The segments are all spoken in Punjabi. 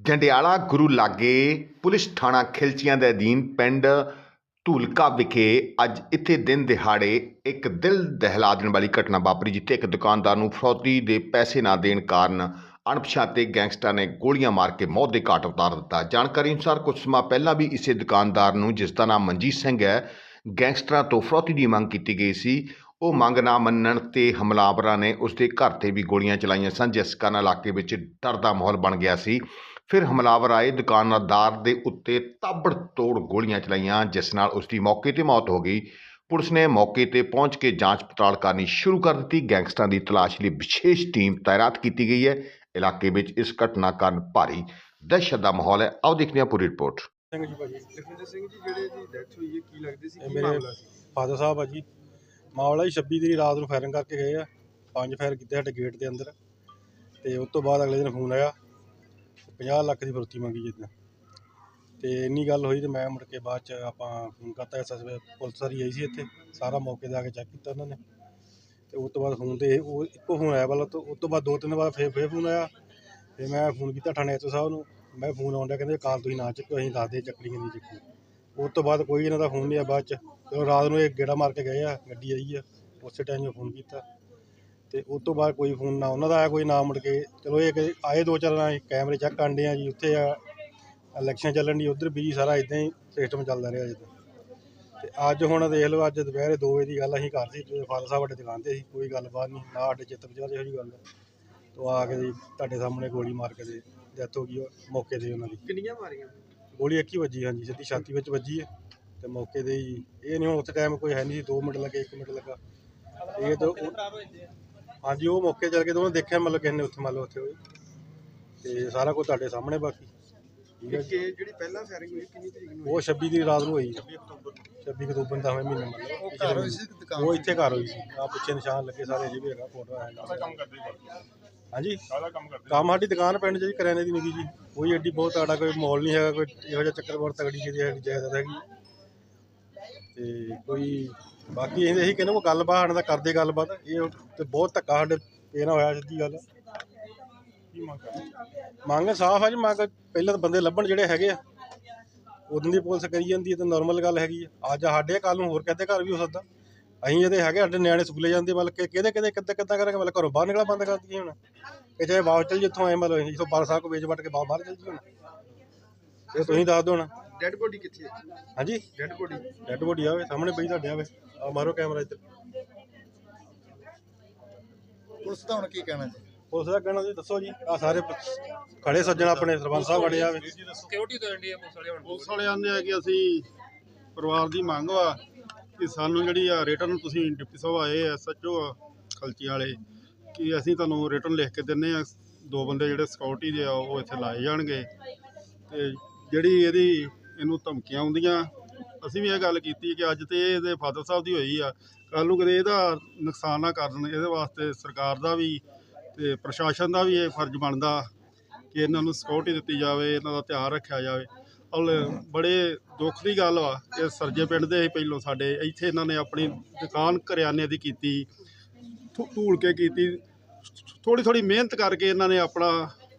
ਜੰਡਿਆਲਾ ਗੁਰੂ ਲਾਗੇ ਪੁਲਿਸ ਥਾਣਾ ਖਿਲਚੀਆਂ ਦੇ ਅਧੀਨ ਪਿੰਡ ਧੂਲਕਾ ਵਿਖੇ ਅੱਜ ਇੱਥੇ ਦਿਨ ਦਿਹਾੜੇ ਇੱਕ ਦਿਲ ਦਹਿਲਾ ਦੇਣ ਵਾਲੀ ਘਟਨਾ ਵਾਪਰੀ, ਜਿੱਥੇ ਇੱਕ ਦੁਕਾਨਦਾਰ ਨੂੰ ਫਰੌਤੀ ਦੇ ਪੈਸੇ ਨਾ ਦੇਣ ਕਾਰਨ ਅਣਪਛਾਤੇ ਗੈਂਗਸਟਰ ਨੇ ਗੋਲੀਆਂ ਮਾਰ ਕੇ ਮੌਤ ਦੇ ਘਾਟ ਉਤਾਰ ਦਿੱਤਾ। ਜਾਣਕਾਰੀ ਅਨੁਸਾਰ ਕੁਝ ਸਮਾਂ ਪਹਿਲਾਂ ਵੀ ਇਸੇ ਦੁਕਾਨਦਾਰ ਨੂੰ, ਜਿਸ ਦਾ ਨਾਮ ਮਨਜੀਤ ਸਿੰਘ ਹੈ, ਗੈਂਗਸਟਰਾਂ ਤੋਂ ਫਰੌਤੀ ਦੀ ਮੰਗ ਕੀਤੀ ਗਈ ਸੀ। ਉਹ ਮੰਗ ਨਾ ਮੰਨਣ ਤੇ ਹਮਲਾਵਰਾਂ ਨੇ ਉਸ ਦੇ ਘਰ ਤੇ ਵੀ ਗੋਲੀਆਂ ਚਲਾਈਆਂ ਸਨ, ਜਿਸ ਕਾਰਨ ਇਲਾਕੇ ਵਿੱਚ ਡਰ ਦਾ ਮਾਹੌਲ ਬਣ ਗਿਆ ਸੀ। ਫਿਰ ਹਮਲਾਵਰ ਆਏ ਦੁਕਾਨਦਾਰ ਦੇ ਉੱਤੇ ਤਾਬੜਤੋੜ ਗੋਲੀਆਂ ਚਲਾਈਆਂ ਜਿਸ ਨਾਲ ਉਸ ਦੀ ਮੌਕੇ ਤੇ ਮੌਤ ਹੋ ਗਈ। ਪੁਲਿਸ ਨੇ ਮੌਕੇ ਤੇ ਪਹੁੰਚ ਕੇ ਜਾਂਚ ਪੜਤਾਲ ਕਰਨੀ ਸ਼ੁਰੂ ਕਰ ਦਿੱਤੀ। ਗੈਂਗਸਟਰਾਂ ਦੀ ਤਲਾਸ਼ ਲਈ ਵਿਸ਼ੇਸ਼ ਟੀਮ ਤਾਇਨਾਤ ਕੀਤੀ ਗਈ ਹੈ। ਇਲਾਕੇ ਵਿੱਚ ਇਸ ਘਟਨਾ ਕਾਰਨ ਭਾਰੀ ਦਹਿਸ਼ਤ ਦਾ ਮਾਹੌਲ ਹੈ। ਆਓ ਦੇਖਦੇ ਹਾਂ ਪੂਰੀ ਰਿਪੋਰਟ। ਸਿੰਘ ਜੀ ਭਾਜੀ। ਲਖਵਿੰਦਰ ਸਿੰਘ ਜੀ ਜਿਹੜੇ ਦੀ ਡੈਥ ਹੋਈ ਹੈ ਕੀ ਲੱਗਦੇ ਸੀ? ਇਹ ਕੀ ਮੇਰੇ ਮਾਮਲਾ ਸੀ? ਫਾਦਰ ਸਾਹਿਬ ਆ ਜੀ। ਮਾਮਲਾ ਜੀ 26 ਦੀ ਰਾਤ ਨੂੰ ਫਾਇਰਿੰਗ ਕਰਕੇ ਗਏ ਆ। ਪੰਜ ਫਾਇਰ ਕੀਤੇ ਸਾਡੇ ਗੇਟ ਦੇ ਅੰਦਰ। ਤੇ ਉਸ ਤੋਂ ਬਾਅਦ ਅਗਲੇ ਦਿਨ ਫੋਨ ਆਇਆ। 50 ਲੱਖ ਦੀ ਫਰੋਤੀ ਮੰਗੀ ਜਿੱਦਾਂ ਤੇ ਇੰਨੀ ਗੱਲ ਹੋਈ ਤੇ ਮੈਂ ਮੁੜ ਕੇ ਬਾਅਦ ਚ ਆਪਾਂ ਫੋਨ ਕਰਤਾ ਐਸਐਸਬੀ ਪੁਲਿਸ ਸਾਰੀ ਆਈ ਸੀ ਇੱਥੇ, ਸਾਰਾ ਮੌਕੇ ਤੇ ਆ ਕੇ ਚੈੱਕ ਕੀਤਾ ਉਹਨਾਂ ਨੇ। ਤੇ ਉਸ ਤੋਂ ਬਾਅਦ ਫੋਨ ਤੇ ਉਹ ਇੱਕੋ ਫੋਨ ਆਇਆ ਪਹਿਲਾਂ ਤੋਂ ਉਸ ਤੋਂ ਬਾਅਦ ਦੋ ਤਿੰਨ ਵਾਰ ਫੇਰ ਫੇਰ ਫੋਨ ਆਇਆ। ਤੇ ਮੈਂ ਫੋਨ ਕੀਤਾ ਥਾਣੇ ਐਸਓ ਸਾਹਿਬ ਨੂੰ, ਮੈਂ ਫੋਨ ਆਉਂਦਾ ਕਹਿੰਦੇ ਕਾਲ ਤੁਸੀਂ ਨਾ ਚੱਕੋ, ਅਸੀਂ ਦੱਸਦੇ ਚੱਕਣੀ ਨਹੀਂ ਚੱਕੀ ਉਸ ਤੋਂ ਬਾਅਦ ਕੋਈ ਇਹਨਾਂ ਦਾ ਫੋਨ ਨਹੀਂ ਆ ਬਾਅਦ ਚ, ਜਦੋਂ ਰਾਤ ਨੂੰ ਇਹ ਗੇੜਾ ਮਾਰ ਕੇ ਗਏ ਆ, ਗੱਡੀ ਆਈ ਆ, ਉਸੇ ਟਾਈਮ ਮੈਂ ਫੋਨ ਕੀਤਾ। ਤੇ ਉਸ ਤੋਂ ਬਾਅਦ ਕੋਈ ਫੋਨ ਨਾ ਉਹਨਾਂ ਦਾ ਆਇਆ ਕੋਈ ਨਾ ਮੁੜ ਕੇ। ਚਲੋ ਇਹ ਕਿ ਆਏ ਦੋ ਚਾਰ ਨਾਲ ਕੈਮਰੇ ਚੈੱਕ ਕਰਦੇ ਆ ਜੀ ਉੱਥੇ ਆ ਇਲੈਕਸ਼ਨ ਚੱਲਣ ਦੀ ਉਧਰ ਵੀ ਸਾਰਾ ਇਦਾਂ ਹੀ ਸਿਸਟਮ ਚੱਲਦਾ ਰਿਹਾ ਜਿੱਦਾਂ ਤੇ। ਅੱਜ ਹੁਣ ਦੇਖ ਲਓ ਅੱਜ ਦੁਪਹਿਰੇ 2 ਵਜੇ ਦੀ ਗੱਲ ਅਸੀਂ ਘਰ ਸੀ ਤੇ ਫਾਦਰ ਸਾਹਿਬ ਸਾਡੇ ਦੁਕਾਨ ਤੇ ਸੀ ਕੋਈ ਗੱਲਬਾਤ ਨਹੀਂ ਨਾ ਸਾਡੇ ਚਿੱਤ ਵਿਚਾਰ ਇਹੋ ਜਿਹੀ ਗੱਲ ਤੋਂ ਆ ਕੇ ਜੀ ਤੁਹਾਡੇ ਸਾਹਮਣੇ ਗੋਲੀ ਮਾਰ ਕੇ ਤੇ ਡੈਥ ਹੋ ਗਈ ਉਹ ਮੌਕੇ ਤੇ ਉਹਨਾਂ ਦੀ। ਕਿੰਨੀਆਂ ਮਾਰੀਆਂ? ਗੋਲੀ ਇੱਕ ਹੀ ਵੱਜੀ ਹਾਂਜੀ ਸਿੱਧੀ ਛਾਤੀ ਵਿੱਚ ਵੱਜੀ ਹੈ ਤੇ ਮੌਕੇ ਤੇ ਹੀ ਇਹ ਨਹੀਂ ਹੁਣ ਉੱਥੇ ਟਾਈਮ ਕੋਈ ਹੈ ਨਹੀਂ ਸੀ 2 ਮਿੰਟ ਲੱਗੇ 1 ਮਿੰਟ ਲੱਗਾ। ਇਹ ਤਾਂ ਉਹ- ਹਾਂਜੀ ਉਹ ਮੌਕੇ ਚੱਲ ਕੇ ਦੋਨੋਂ ਦੇਖਿਆ ਮਤਲਬ ਕਿਸੇ ਨੇ ਉੱਥੇ ਮੰਨ ਲਓ ਉੱਥੇ ਹੋਏ ਤੇ ਸਾਰਾ ਕੁਝ ਤੁਹਾਡੇ ਸਾਹਮਣੇ ਬਾਕੀ। ਠੀਕ ਹੈ ਕਿ ਜੀ ਜਿਹੜੀ ਪਹਿਲਾਂ ਫਾਇਰਿੰਗ ਹੋਈ ਕਿੰਨੀ ਤਰੀਕ ਨੂੰ ਹੋਈ? ਉਹ 26 ਦੀ ਰਾਤ ਨੂੰ ਹੋਈ। 26 ਅਕਤੂਬਰ ਦਾ ਹੋਇਆ ਮਹੀਨਾ ਮਤਲਬ। ਉਹ ਘਰ ਹੋਈ ਸੀ ਕਿ ਦੁਕਾਨ ਉਹ ਇੱਥੇ ਘਰ ਹੋਈ ਸੀ। ਆ ਪਿੱਛੇ ਨਿਸ਼ਾਨ ਲੱਗੇ ਸਾਰੇ ਜੀ ਵੀ ਹੈਗਾ ਫੋਟੋ ਆਇਆ ਨਾਲ ਕੰਮ ਕਰਦੇ ਹਾਂਜੀ? ਸਾਰਾ ਕੰਮ ਕਰਦੇ ਕੰਮ ਸਾਡੀ ਦੁਕਾਨ ਪਿੰਡ 'ਚ ਜੀ ਕਰਿਆਨੇ ਦੀ ਨਿੱਕੀ ਜੀ। ਕੋਈ ਐਡੀ ਬਹੁਤ ਤਗੜਾ ਕੋਈ ਮਾਲ ਨਹੀਂ ਹੈਗਾ ਕੋਈ ਇਹੋ ਜਿਹਾ ਚੱਕਰ ਬਹੁਤ ਤਗੜੀ ਜਿਹੀ ਜਾਇਦਾਦ ਹੈਗੀ। ਤੇ ਕੋਈ ਬਾਕੀ ਇਹਦੇ ਇਹੀ ਕਹਿੰਦੇ ਉਹ ਗੱਲਬਾਤ ਸਾਡੇ ਨਾਲ ਕਰਦੇ ਗੱਲਬਾਤ। ਇਹ ਤੇ ਬਹੁਤ ਧੱਕਾ ਸਾਡੇ ਇਹ ਨਾ ਹੋਇਆ ਸਿੱਧੀ ਗੱਲ। ਕੀ ਮੰਗ ਸਾਫ਼ ਆ ਜੀ ਮੰਗ ਪਹਿਲਾਂ ਤਾਂ ਬੰਦੇ ਲੱਭਣ ਜਿਹੜੇ ਹੈਗੇ ਆ। ਉਦੋਂ ਦੀ ਪੁਲਿਸ ਕਰੀ ਜਾਂਦੀ ਹੈ ਤਾਂ ਨਾਰਮਲ ਗੱਲ ਹੈਗੀ ਆ। ਅੱਜ ਸਾਡੇ ਕੱਲ ਨੂੰ ਹੋਰ ਕਿਤੇ ਘਰ ਵੀ ਹੋ ਸਕਦਾ। ਅਸੀਂ ਇਹਦੇ ਹੈਗੇ ਸਾਡੇ ਨਿਆਣੇ ਸਕੂਲੇ ਜਾਂਦੇ ਮਤਲਬ ਕਿ ਕਿਹਦੇ ਕਿਹਦੇ ਕਿੱਦਾਂ ਕਿੱਦਾਂ ਕਰਾਂਗੇ ਮਤਲਬ ਘਰੋਂ ਬਾਹਰ ਨਿਕਲਣਾ ਬੰਦ ਕਰ ਦਈਏ ਹੁਣ। ਕਿ ਚਾਹੇ ਵਾਪਸ ਚੱਲ ਜਿੱਥੋਂ ਆਏ ਮਤਲਬ ਜਿੱਥੋਂ ਬਾਰ ਸਾਹਿਬ ਕੋ ਵੇਚ ਵਟ ਕੇ ਬਾਹਰ ਚੱਲ ਜੀ ਹੁਣ। ਇਹ ਤੁਸੀਂ ਦੱਸ ਦਿਓ ਹੁਣ। ਡੈਡ ਬੋਡੀ ਕਿੱਥੇ ਹੈ ਹਾਂਜੀ। ਡੈਡ ਬੋਡੀ ਡੈਡ ਬੋਡੀ ਆਵੇ ਸਾਹਮਣੇ ਪਈ ਤੁਹਾਡੇ ਆਵੇ ਆ ਮਾਰੋ ਕੈਮਰਾ ਇੱਧਰ। ਪੁਲਿਸ ਦਾ ਹੁਣ ਕੀ ਕਹਿਣਾ ਜੀ? ਪੁਲਿਸ ਦਾ ਕਹਿਣਾ ਜੀ ਦੱਸੋ ਜੀ ਆ ਸਾਰੇ ਪ- ਖੜੇ ਸੱਜਣ ਆਪਣੇ ਸਰਪੰਚ ਸਾਹਿਬ ਖੜੇ ਆਵੇ ਪੁਲਿਸ ਵਾਲੇ ਆਂਦੇ ਆ ਕਿ ਅਸੀਂ ਪਰਿਵਾਰ ਦੀ ਮੰਗ ਵਾ ਕਿ ਸਾਨੂੰ ਜਿਹੜੀ ਆ ਰਿਟਰਨ ਤੁਸੀਂ ਡਿਪਟੀ ਸਾਹਿਬ ਆਏ ਐਸਐਚਓ ਆ ਖਲਚੀ ਵਾਲੇ ਕਿ ਅਸੀਂ ਤੁਹਾਨੂੰ ਰਿਟਰਨ ਲਿਖ ਕੇ ਦਿੰਨੇ ਆ। ਦੋ ਬੰਦੇ ਜਿਹੜੇ ਸਿਕਿਉਰਿਟੀ ਦੇ ਆ ਉਹ ਇੱਥੇ ਲਾਏ ਜਾਣਗੇ। ਤੇ ਜਿਹੜੀ ਇਹਦੀ ਇਹਨੂੰ ਧਮਕੀਆਂ ਆਉਂਦੀਆਂ। ਅਸੀਂ ਵੀ ਇਹ ਗੱਲ ਕੀਤੀ ਕਿ ਅੱਜ ਤੇ ਇਹਦੇ ਫਾਦਰ ਸਾਹਿਬ ਦੀ ਹੋਈ ਆ। ਕੱਲ ਨੂੰ ਕਦੇ ਇਹਦਾ ਨੁਕਸਾਨ ਨਾ ਕਰਨ, ਇਹਦੇ ਵਾਸਤੇ ਸਰਕਾਰ ਦਾ ਵੀ ਤੇ ਪ੍ਰਸ਼ਾਸਨ ਦਾ ਵੀ ਇਹ ਫਰਜ਼ ਬਣਦਾ ਕਿ ਇਹਨਾਂ ਨੂੰ ਸਿਕਿਉਰਿਟੀ ਦਿੱਤੀ ਜਾਵੇ, ਇਹਨਾਂ ਦਾ ਧਿਆਨ ਰੱਖਿਆ ਜਾਵੇ। ਔਰ ਬੜੇ ਦੁੱਖ ਦੀ ਗੱਲ ਵਾ ਕਿ ਸਰਜੇ ਪਿੰਡ ਦੇ ਪਹਿਲੋਂ ਸਾਡੇ, ਇੱਥੇ ਇਹਨਾਂ ਨੇ ਆਪਣੀ ਦੁਕਾਨ ਕਰਿਆਨੇ ਦੀ ਕੀਤੀ ਧੂਲ ਕੇ ਕੀਤੀ। ਥੋੜੀ ਥੋੜੀ ਮਿਹਨਤ ਕਰਕੇ ਇਹਨਾਂ ਨੇ ਆਪਣਾ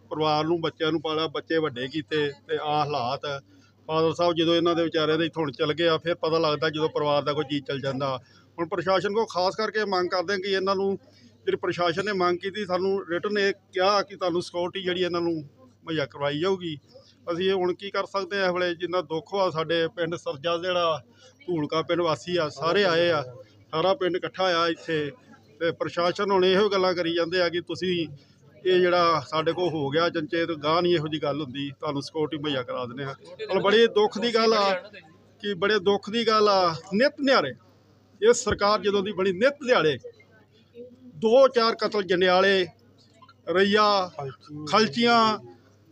ਪਰਿਵਾਰ ਨੂੰ, ਬੱਚਿਆਂ ਨੂੰ ਪਾਲਿਆ, ਬੱਚੇ ਵੱਡੇ ਕੀਤੇ ਤੇ ਆ ਹਾਲਾਤ ਫਾਦਰ ਸਾਹਿਬ ਜਦੋਂ ਇਹਨਾਂ ਦੇ ਵਿਚਾਰਿਆਂ ਦੇ ਇੱਥੋਂ ਚਲ ਗਏ ਆ, ਫਿਰ ਪਤਾ ਲੱਗਦਾ ਜਦੋਂ ਪਰਿਵਾਰ ਦਾ ਕੋਈ ਚੀਜ਼ ਚਲ ਜਾਂਦਾ। ਹੁਣ ਪ੍ਰਸ਼ਾਸਨ ਕੋ ਖਾਸ ਕਰਕੇ ਮੰਗ ਕਰਦੇ ਕਿ ਇਹਨਾਂ ਨੂੰ ਜਿਹੜੀ ਪ੍ਰਸ਼ਾਸਨ ਨੇ ਮੰਗ ਕੀਤੀ, ਸਾਨੂੰ ਰਿਟਰਨ ਇਹ ਕਿਹਾ ਕਿ ਤੁਹਾਨੂੰ ਸਿਕਿਉਰਿਟੀ ਜਿਹੜੀ ਇਹਨਾਂ ਨੂੰ ਮੁਹੱਈਆ ਕਰਵਾਈ ਜਾਊਗੀ। ਅਸੀਂ ਇਹ ਹੁਣ ਕੀ ਕਰ ਸਕਦੇ ਆ, ਇਸ ਵੇਲੇ ਜਿੰਨਾ ਦੁੱਖ ਆ ਸਾਡੇ ਪਿੰਡ ਸਰਜਾ ਜਿਹੜਾ ਧੂਲਕਾ ਪਿੰਡ ਵਾਸੀ ਆ, ਸਾਰੇ ਆਏ ਆ, ਸਾਰਾ ਪਿੰਡ ਇਕੱਠਾ ਆ ਇੱਥੇ। ਤੇ ਪ੍ਰਸ਼ਾਸਨ ਹੁਣ ਇਹੋ ਗੱਲਾਂ ਕਰੀ ਜਾਂਦੇ ਆ ਕਿ ਤੁਸੀਂ ਇਹ ਜਿਹੜਾ ਸਾਡੇ ਕੋਲ ਹੋ ਗਿਆ ਜਨਚੇਤ, ਗਾਹ ਨਹੀਂ ਇਹੋ ਜੀ ਗੱਲ ਹੁੰਦੀ, ਤੁਹਾਨੂੰ ਸਿਕਿਉਰਿਟੀ ਮੁਹੱਈਆ ਕਰਾ ਦਿੰਦੇ ਆ ਪਰ ਬੜੀ ਦੁੱਖ ਦੀ ਗੱਲ ਆ ਕਿ ਬੜੇ ਦੁੱਖ ਦੀ ਗੱਲ ਆ, ਨਿਤ ਨਿਆਰੇ ਇਹ ਸਰਕਾਰ ਜਦੋਂ ਦੀ ਬਣੀ ਨਿਤ ਦਿਹਾੜੇ, ਦੋ ਚਾਰ ਕਤਲ ਜੰਡਿਆਲੇ, ਰਈਆ, ਖਲਚੀਆਂ,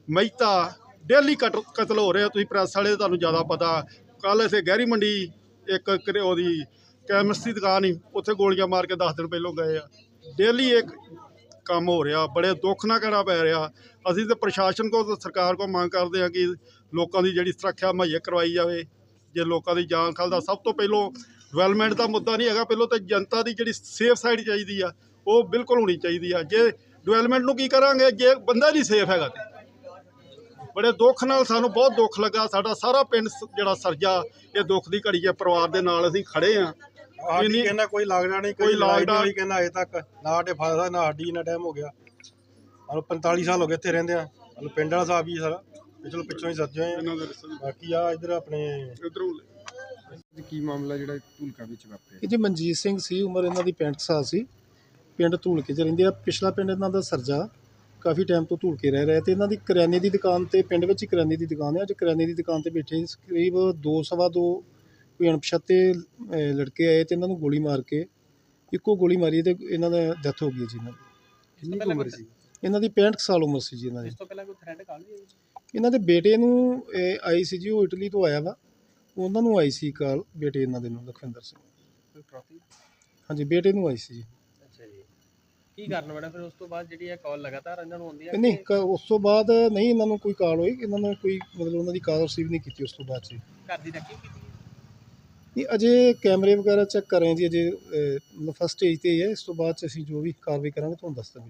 ਮਹਿਤਾ, ਡੇਲੀ ਕਤਲ ਹੋ ਰਹੇ, ਤੁਸੀਂ ਪ੍ਰੈਸ ਵਾਲੇ ਤੁਹਾਨੂੰ ਜ਼ਿਆਦਾ ਪਤਾ। ਕੱਲ ਇਥੇ ਗਹਿਰੀ ਮੰਡੀ, ਇੱਕ ਉਹਦੀ ਕੈਮਿਸਟ ਦੀ ਦੁਕਾਨ ਹੀ ਉੱਥੇ ਗੋਲੀਆਂ ਮਾਰ ਕੇ 10 ਦਿਨ ਪਹਿਲੋਂ ਗਏ ਆ। ਡੇਲੀ ਇੱਕ ਕੰਮ ਹੋ ਰਿਹਾ, ਬੜੇ ਦੁੱਖ ਨਾਲ ਘੜਾ ਪੈ ਰਿਹਾ। ਅਸੀਂ ਤੇ ਪ੍ਰਸ਼ਾਸਨ ਕੋਲ ਸਰਕਾਰ ਕੋਲ ਮੰਗ ਕਰਦੇ ਹਾਂ ਕਿ ਲੋਕਾਂ ਦੀ ਜਿਹੜੀ ਸੁਰੱਖਿਆ ਮੁਹੱਈਆ ਕਰਵਾਈ ਜਾਵੇ। ਜੇ ਲੋਕਾਂ ਦੀ ਜਾਨ ਖਾਲ ਦਾ ਸਭ ਤੋਂ ਪਹਿਲੋਂ ਡਿਵੈਲਪਮੈਂਟ ਦਾ ਮੁੱਦਾ ਨਹੀਂ ਹੈਗਾ, ਪਹਿਲੋਂ ਤਾਂ ਜਨਤਾ ਦੀ ਜਿਹੜੀ ਸੇਫ ਸਾਈਡ ਚਾਹੀਦੀ ਆ, ਉਹ ਬਿਲਕੁਲ ਹੋਣੀ ਚਾਹੀਦੀ ਆ। ਜੇ ਡਿਵੈਲਪਮੈਂਟ ਨੂੰ ਕੀ ਕਰਾਂਗੇ? ਜੇ ਬੰਦਾ ਨਹੀਂ ਸੇਫ ਹੈਗਾ ਤੇ। ਬੜੇ ਦੁੱਖ ਨਾਲ ਸਾਨੂੰ ਬਹੁਤ ਦੁੱਖ ਲੱਗਾ। ਸਾਡਾ ਸਾਰਾ ਪਿੰਡ ਜਿਹੜਾ ਸਰਜਾ, ਇਹ ਦੁੱਖ ਦੀ ਘੜੀ ਹੈ ਪਰਿਵਾਰ ਦੇ ਨਾਲ ਅਸੀਂ ਖੜੇ ਆ ਸਾਡੀ ਇੰਨੀ- ਕਹਿੰਦਾ ਕੋਈ ਲੱਗਦਾ ਨਹੀਂ ਕੋਈ ਲੱਗਦਾ। ਨਹੀਂ ਕਹਿੰਦਾ ਅਜੇ ਤੱਕ ਨਾ ਸਾਡੇ ਫਾਦਰ ਨਾ ਸਾਡੀ ਨਾ ਟਾਈਮ ਹੋ ਗਿਆ। ਸਾਨੂੰ 45 ਸਾਲ ਹੋ ਗਏ ਇੱਥੇ ਰਹਿੰਦੇ ਆ ਸਾਨੂੰ ਪਿੰਡ ਵਾਲਾ ਸਾਹਿਬ ਹੀ ਸਾਰਾ ਪਿਛਲੇ ਪਿੱਛੋਂ ਹੀ ਸੱਜੇ ਆ ਇਹਨਾਂ ਦੇ ਰਿਸ਼ਤੇ ਬਾਕੀ ਆ ਇਧਰ ਆਪਣੇ ਇਧਰੋਂ ਕੀ ਮਾਮਲਾ ਜਿਹੜਾ ਧੂਲਕਾ ਵਿੱਚ ਵਾਪਰਿਆ? ਇਹ ਜੀ ਮਨਜੀਤ ਸਿੰਘ ਸੀ ਉਮਰ ਇਹਨਾਂ ਦੀ 65 ਸਾਲ ਸੀ। ਪਿੰਡ ਧੂਲਕੇ 'ਚ ਰਹਿੰਦੇ ਆ। ਪਿਛਲਾ ਪਿੰਡ ਇਹਨਾਂ ਦਾ ਸਰਜਾ। ਕਾਫੀ ਟਾਈਮ ਤੋਂ ਧੂਲਕੇ ਰਹਿ ਰਹੇ ਤੇ ਇਹਨਾਂ ਦੀ ਕਰਿਆਨੇ ਦੀ ਦੁਕਾਨ ਤੇ ਪਿੰਡ ਵਿੱਚ ਹੀ ਕਰਿਆਨੇ ਦੀ ਦੁਕਾਨ ਹੈ। ਅੱਜ ਕਰਿਆਨੇ ਦੀ ਦੁਕਾਨ ਤੇ ਬੈਠੇ ਸੀ। ਕਰੀਬ ਦੋ ਸਵਾ ਦੋ ਕੋਈ ਅਣਪਛਾਤੇ ਲੜਕੇ ਆਏ ਤੇ ਇਹਨਾਂ ਨੂੰ ਗੋਲੀ ਮਾਰ ਕੇ ਇੱਕੋ ਗੋਲੀ ਮਾਰੀ ਤੇ ਇਹਨਾਂ ਦਾ ਡੈਥ ਹੋ ਗਈ ਜੀ ਇਹਨਾਂ ਦੀ। ਕਿੰਨੀ ਕੁ ਉਮਰ ਸੀ। ਇਹਨਾਂ ਦੀ 65 ਕੁ ਸਾਲ ਉਮਰ ਸੀ ਜੀ ਇਹਨਾਂ ਦੀ। ਇਸ ਤੋਂ ਪਹਿਲਾਂ ਕੋਈ ਥ੍ਰੈਡ ਕਾਲ ਵੀ ਹੋਈ ਇਹਨਾਂ ਦੇ ਬੇਟੇ ਨੂੰ ਆਈ ਸੀ ਜੀ ਉਹ ਇਟਲੀ ਤੋਂ ਆਇਆ ਵਾ। ਉਹਨਾਂ ਨੂੰ ਆਈ ਸੀ ਕਾਲ ਬੇਟੇ ਇਹਨਾਂ ਦੇ ਨੂੰ ਲਖਵਿੰਦਰ ਸਿੰਘ। ਹਾਂਜੀ ਬੇਟੇ ਨੂੰ ਆਈ ਸੀ ਜੀ। ਅੱਛਾ ਜੀ। ਕੀ ਕਾਰਨ ਬਣਾ ਫਿਰ ਉਸ ਤੋਂ ਬਾਅਦ ਜਿਹੜੀ ਇਹ ਕਾਲ ਲਗਾਤਾਰ ਇਹਨਾਂ ਨੂੰ ਆਉਂਦੀ ਹੈ ਨਹੀਂ ਉਸ ਤੋਂ ਬਾਅਦ ਨਹੀਂ ਇਹਨਾਂ ਨੂੰ ਕੋਈ ਕਾਲ ਹੋਈ। ਇਹਨਾਂ ਨੇ ਕੋਈ ਮਤਲਬ ਉਹਨਾਂ ਦੀ ਕਾਲ ਰਿਸੀਵ ਨਹੀਂ ਕੀਤੀ ਉਸ ਤੋਂ ਬਾਅਦ ਘਰ ਦੀ ਕੀਤੀ? ਨਹੀਂ, ਅਜੇ ਕੈਮਰੇ ਵਗੈਰਾ ਚੈੱਕ ਕਰ ਰਹੇ ਜੀ, ਅਜੇ ਮਤਲਬ ਫਸਟ ਸਟੇਜ ਤੇ ਹੀ ਹੈ, ਇਸ ਤੋਂ ਬਾਅਦ 'ਚ ਅਸੀਂ ਜੋ ਵੀ ਕਾਰਵਾਈ ਕਰਾਂਗੇ, ਤੁਹਾਨੂੰ ਦੱਸ ਦਾਂਗੇ।